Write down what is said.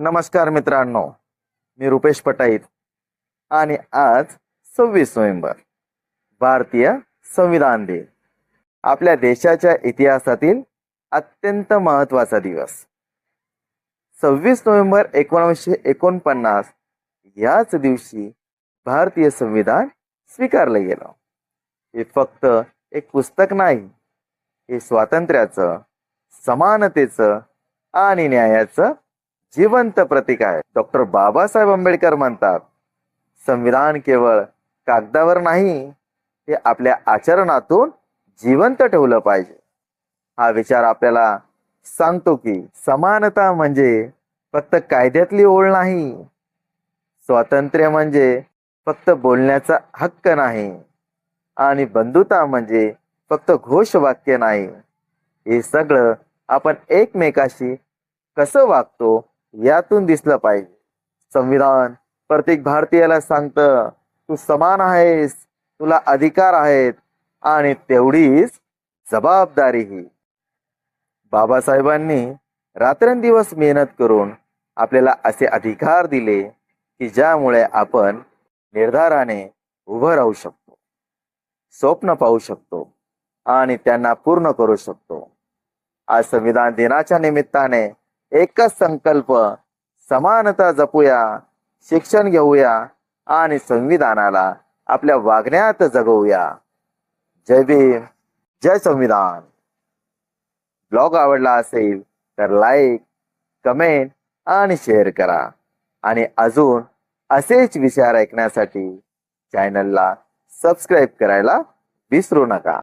नमस्कार मित्रांनो मी रुपेश पटाईत आणि आज सव्वीस नोव्हेंबर भारतीय संविधान दिन. आपल्या देशाच्या इतिहासातील अत्यंत महत्त्वाचा दिवस. सव्वीस नोव्हेंबर एकोणीसशे एकोणपन्नास याच दिवशी भारतीय संविधान स्वीकारलं गेलं. हे फक्त एक पुस्तक नाही हे स्वातंत्र्याचं समानतेचं आणि न्यायाचं जिवंत प्रतीक आहे. डॉक्टर बाबासाहेब आंबेडकर म्हणतात संविधान केवळ कागदावर नाही हे आपल्या आचरणातून जिवंत ठेवलं पाहिजे. हा विचार आपल्याला सांगतो की समानता म्हणजे फक्त कायद्यातली ओळ नाही स्वातंत्र्य म्हणजे फक्त बोलण्याचा हक्क नाही आणि बंधुता म्हणजे फक्त घोषवाक्य नाही. हे सगळं आपण एकमेकाशी कसं वागतो यातून दिसलं पाहिजे. संविधान प्रत्येक भारतीयाला सांगतं तू समान आहेस तुला अधिकार आहेत आणि तेवढीच जबाबदारीही बाबासाहेबांनी रात्रंदिवस मेहनत करून आपल्याला असे अधिकार दिले की ज्यामुळे आपण निर्धाराने उभं राहू शकतो स्वप्न पाहू शकतो आणि त्यांना पूर्ण करू शकतो. आज संविधान दिनाच्या निमित्ताने एकच संकल्प समानता जपूया शिक्षण घेऊया आणि संविधानाला आपल्या वागण्यात जगवूया. जय भीम जय संविधान. ब्लॉग आवडला असेल तर लाईक कमेंट आणि शेअर करा. आणि अजून असेच विचार ऐकण्यासाठी चॅनलला सबस्क्राईब करायला विसरू नका.